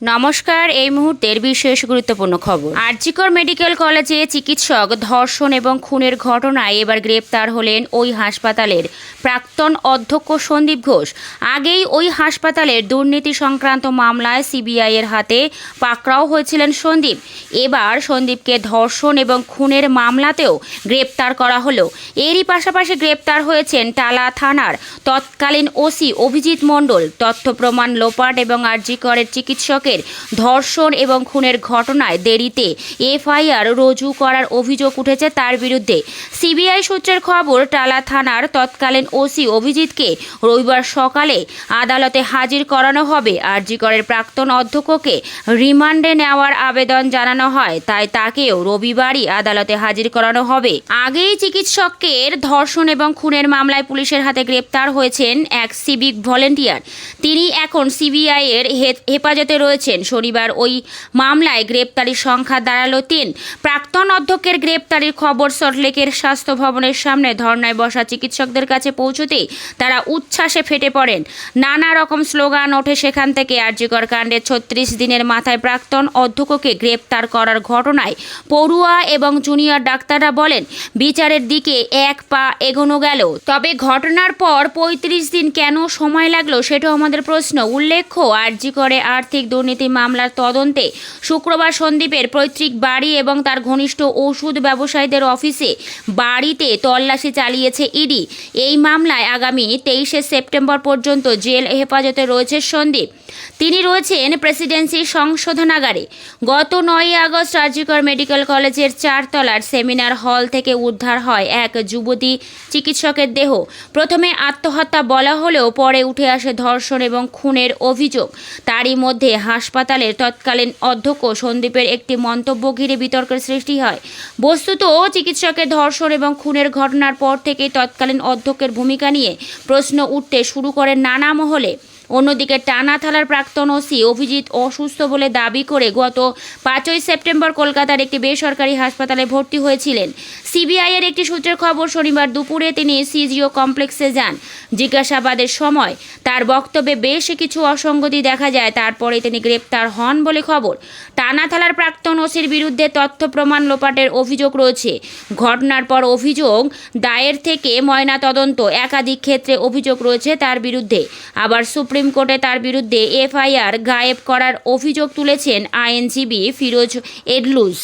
নমস্কার, এই মুহূর্তের বিশেষ গুরুত্বপূর্ণ খবর। আরজিকর মেডিকেল কলেজে চিকিৎসক ধর্ষণ এবং খুনের ঘটনায় এবার গ্রেপ্তার হলেন ওই হাসপাতালের প্রাক্তন অধ্যক্ষ সন্দীপ ঘোষ। আগেই ওই হাসপাতালের দুর্নীতি সংক্রান্ত মামলায় সিবিআই এর হাতে পাকড়াও হয়েছিলেন সন্দীপ। এবার সন্দীপকে ধর্ষণ এবং খুনের মামলাতেও গ্রেপ্তার করা হলো। এরই পাশাপাশি গ্রেপ্তার হয়েছেন টালা থানার তৎকালীন ওসি অভিজিৎ মণ্ডল। তথ্য প্রমাণ লোপাট এবং আরজিকরের চিকিৎসকের ধর্ষণ এবং খুনের ঘটনায় দেরিতে এফআইআর রুজু করার অভিযোগ উঠেছে। তার বিরুদ্ধে সিবিআই সূত্রের খবর, টালা থানার তৎকালীন ওসি অভিজিৎকে রবিবার সকালে আদালতে হাজির করানো হবে। আরজিকরের প্রাক্তন অধ্যক্ষকে রিমান্ডে নেওয়ার আবেদন জানানো হয়। তাই তাকেও রবিবারই আদালতে হাজির করানো হবে। আগেই চিকিৎসকের ধর্ষণ এবং খুনের মামলায় পুলিশের হাতে গ্রেপ্তার হয়েছেন এক সিভিক ভলেন্টিয়ার। তিনি এখন সিবিআই এর হেফাজতে রয়েছেন শনিবার ওই মামলায় গ্রেপ্তারির সংখ্যা দাঁড়াল তিন। প্রাক্তন অধ্যক্ষের গ্রেপ্তারির খবর সল্টলেকের স্বাস্থ্য ভবনের সামনে ধর্নায় বসা চিকিৎসকদের কাছে পৌঁছতেই তারা উচ্ছ্বাসে ফেটে পড়েন। নানা রকম স্লোগান ওঠে সেখান থেকে। আর্যিকর কাণ্ডে ছত্রিশ দিনের মাথায় প্রাক্তন অধ্যক্ষকে গ্রেপ্তার করার ঘটনায় পড়ুয়া এবং জুনিয়র ডাক্তাররা বলেন, বিচারের দিকে এক পা এগোনো গেল। তবে ঘটনার পর পঁয়ত্রিশ দিন কেন সময় লাগল সেটাও আমাদের প্রশ্ন। উল্লেখ্য আরজি করে আর্থিক দুর্নীতি মামলার তদন্তে শুক্রবার সন্দীপের পৈতৃক বাড়ি এবং তার ঘনিষ্ঠ ওষুধ ব্যবসায়ীদের অফিসে বাড়িতে তল্লাশি চালিয়েছে ইডি। এই মামলায় আগামী তেইশে সেপ্টেম্বর পর্যন্ত জেল হেফাজতে রয়েছে সন্দীপ। তিনি রয়েছেন প্রেসিডেন্সি সংশোধনাগারে। গত নয়ই আগস্ট রাজ্যকর মেডিকেল কলেজের চারতলার সেমিনার হল থেকে উদ্ধার হয় এক যুবতী চিকিৎসকের দেহ। প্রথমে আত্মহত্যা বলা হলেও পরে উঠে আসে ধর্ষণ এবং খুনের অভিযোগ। তারই মধ্যে হাসপাতালের তৎকালীন অধ্যক্ষ সন্দীপের একটি মন্তব্য ঘিরে বিতর্কের সৃষ্টি হয়। বস্তুত চিকিৎসকের ধর্ষণ এবং খুনের ঘটনার পর থেকেই তৎকালীন অধ্যক্ষের ভূমিকা নিয়ে প্রশ্ন উঠতে শুরু করে নানা মহলে। অন্যদিকে টানা থালার প্রাক্তন ওসি অভিজিৎ অসুস্থ বলে দাবি করে গত পাঁচই সেপ্টেম্বর কলকাতার একটি বেসরকারি হাসপাতালে ভর্তি হয়েছিলেন। সিবিআইয়ের একটি সূত্রের খবর, শনিবার দুপুরে তিনি সিজিও কমপ্লেক্সে যান। জিজ্ঞাসাবাদের সময় তার বক্তব্যে বেশ কিছু অসঙ্গতি দেখা যায়, তারপরে তিনি গ্রেপ্তার হন বলে খবর। টানা থালার প্রাক্তন ওসির বিরুদ্ধে তথ্য প্রমাণ লোপাটের অভিযোগ রয়েছে। ঘটনার পর অভিযোগ, দায়ের থেকে ময়না তদন্ত একাধিক ক্ষেত্রে অভিযোগ রয়েছে তার বিরুদ্ধে। আবার সুপ্রিম কোর্টে তার বিরুদ্ধে এফআইআর গায়েব করার অভিযোগ তুলেছেন আইনজীবী ফিরোজ এডলুস